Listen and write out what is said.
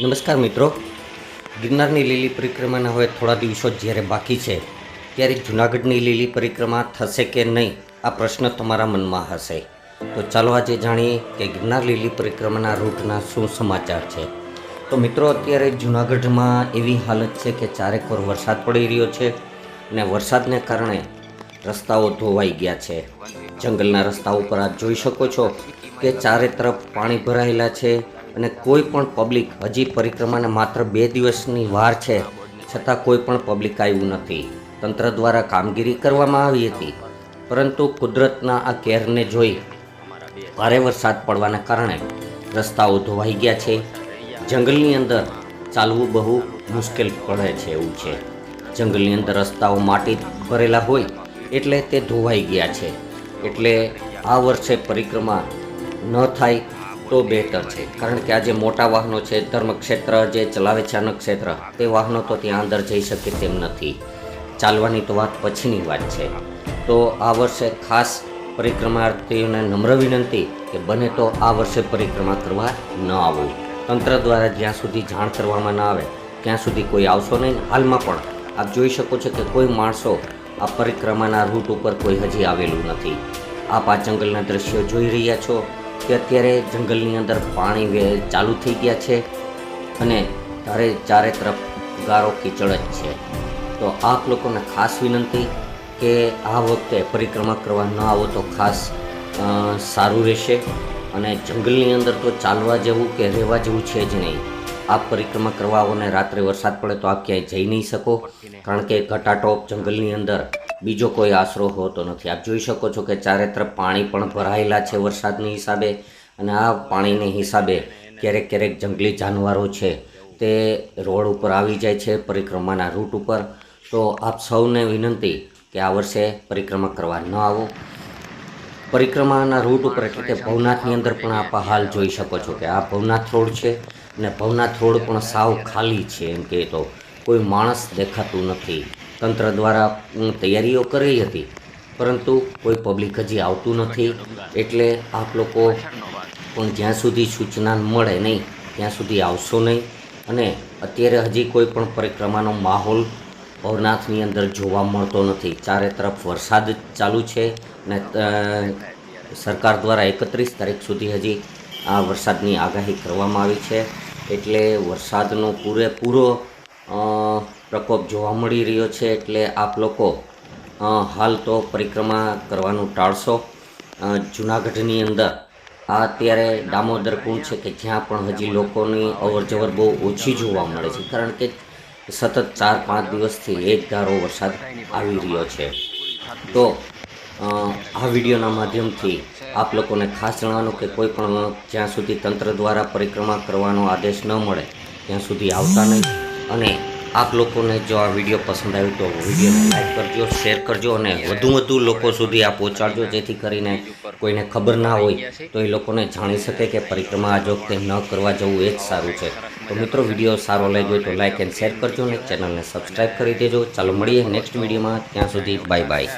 નમસ્કાર મિત્રો. ગિરનારની લીલી પરિક્રમાના હવે થોડા દિવસો જ્યારે બાકી છે, ત્યારે જૂનાગઢની લીલી પરિક્રમા થશે કે નહીં, આ પ્રશ્ન તમારા મનમાં હશે. તો ચાલો આજે જાણીએ કે ગિરનાર લીલી પરિક્રમાના રૂટના શું સમાચાર છે. તો મિત્રો, અત્યારે જૂનાગઢમાં એવી હાલત છે કે ચારેક વાર વરસાદ પડી રહ્યો છે અને વરસાદને કારણે રસ્તાઓ ધોવાઈ ગયા છે. જંગલના રસ્તા ઉપર આપ જોઈ શકો છો કે ચારે તરફ પાણી ભરાયેલા છે અને કોઈ પણ પબ્લિક હજી પરિક્રમાને માત્ર બે દિવસની વાર છે, છતાં કોઈ પણ પબ્લિક આવ્યું નથી. તંત્ર દ્વારા કામગીરી કરવામાં આવી હતી, પરંતુ કુદરતના આ કેરને જોઈ ભારે વરસાદ પડવાના કારણે રસ્તાઓ ધોવાઈ ગયા છે. જંગલની અંદર ચાલવું બહુ મુશ્કેલ પડે છે એવું છે. જંગલની અંદર રસ્તાઓ માટી ભરેલા હોય એટલે તે ધોવાઈ ગયા છે. એટલે આ વર્ષે પરિક્રમા ન થાય તો બેટર છે. કારણ કે આ જે મોટા વાહનો છે, ધર્મક્ષેત્ર, જે ચલાવે છે અન્નક્ષેત્ર તે વાહનો તો ત્યાં અંદર જઈ શકે તેમ નથી. ચાલવાની તો વાત પછીની વાત છે. તો આ વર્ષે ખાસ પરિક્રમાર્થીઓને નમ્ર વિનંતી કે બને તો આ વર્ષે પરિક્રમા કરવા ન આવવું તંત્ર દ્વારા જ્યાં સુધી જાણ કરવામાં ન આવે, ત્યાં સુધી કોઈ આવશો નહીં. હાલમાં પણ આપ જોઈ શકો છો કે કોઈ માણસો આ પરિક્રમાના રૂટ ઉપર કોઈ હજી આવેલું નથી. આપ આ જંગલના દ્રશ્યો જોઈ રહ્યા છો. કે અત્યારે જંગલની અંદર પાણી ચાલુ થઈ ગયા છે અને ચારે ચારે તરફ ગારો કીચડ જ છે. તો આપ લોકોને ખાસ વિનંતી કે આ વખતે પરિક્રમા કરવા ન આવો તો ખાસ સારું રહેશે અને જંગલની અંદર તો ચાલવા જેવું કે રહેવા જેવું છે જ નહીં. આપ પરિક્રમા કરવા આવો ને રાત્રે વરસાદ પડે તો આપ ક્યાંય જઈ નહીં શકો. કારણ કે ઘટાટોપ જંગલની અંદર બીજો કોઈ આશરો હોતો નથી. આપ જોઈ શકો છો કે ચારે તરફ પાણી પણ ભરાયેલા છે વરસાદની હિસાબે અને આ પાણીને હિસાબે ક્યારેક ક્યારેક જંગલી જાનવરો છે તે રોડ ઉપર આવી જાય છે પરિક્રમાના રૂટ ઉપર. તો આપ સૌને વિનંતી કે આ વર્ષે પરિક્રમા કરવા ન આવો. પરિક્રમાના રૂટ ઉપર એટલે કે ભવનાથની અંદર પણ આપ હાલ જોઈ શકો છો કે આ ભવનાથ રોડ છે. અને ભવનાથ રોડ પણ સાવ ખાલી છે એમ કે તો કોઈ માણસ દેખાતું નથી. તંત્ર દ્વારા તૈયારીઓ કરી હતી, પરંતુ કોઈ પબ્લિક હજી આવતું નથી. એટલે આપ લોકો પણ જ્યાં સુધી સૂચના મળે નહીં, ત્યાં સુધી આવશો નહીં. અને અત્યારે હજી કોઈ પણ પરિક્રમાનો માહોલ ભવનાથની અંદર જોવા મળતો નથી. ચારે તરફ વરસાદ ચાલુ છે અને સરકાર દ્વારા એકત્રીસ તારીખ સુધી હજી આ વરસાદની આગાહી કરવામાં આવી છે. એટલે વરસાદનો પૂરેપૂરો પ્રકોપ જોવા મળી રહ્યો છે એટલે આપ લોકો હાલ તો પરિક્રમા કરવાનું ટાળશો. જૂનાગઢની અંદર આ અત્યારે દામોદર કુંડ છે કે જ્યાં પણ હજી લોકોની અવરજવર બહુ ઓછી જોવા મળે છે, કારણ કે સતત ચાર પાંચ દિવસથી એક ધારો વરસાદ આવી રહ્યો છે. તો આ વિડીયોના માધ્યમથી આપ લોકોને ખાસ જણાવવાનું કે કોઈ પણ જ્યાં સુધી તંત્ર દ્વારા પરિક્રમા કરવાનો આદેશ ન મળે, ત્યાં સુધી આવતા નહીં. અને આપ લોકોને જો આ વીડિયો પસંદ આવ્યો તો વિડીયોને લાઈક કરજો, શેર કરજો અને વધુ વધુ લોકો સુધી આ પહોંચાડજો, જેથી કરીને કોઈને ખબર ના હોય તો એ લોકોને જાણી શકે કે પરિક્રમા આ વખતે ન કરવા જવું એ જ સારું છે. તો મિત્રો, વીડિયો સારો લાગ્યો તો લાઈક એન્ડ શેર કરજો અને ચેનલને સબસ્ક્રાઈબ કરી દેજો. ચાલો મળીએ નેક્સ્ટ વિડીયોમાં. ત્યાં સુધી બાય બાય.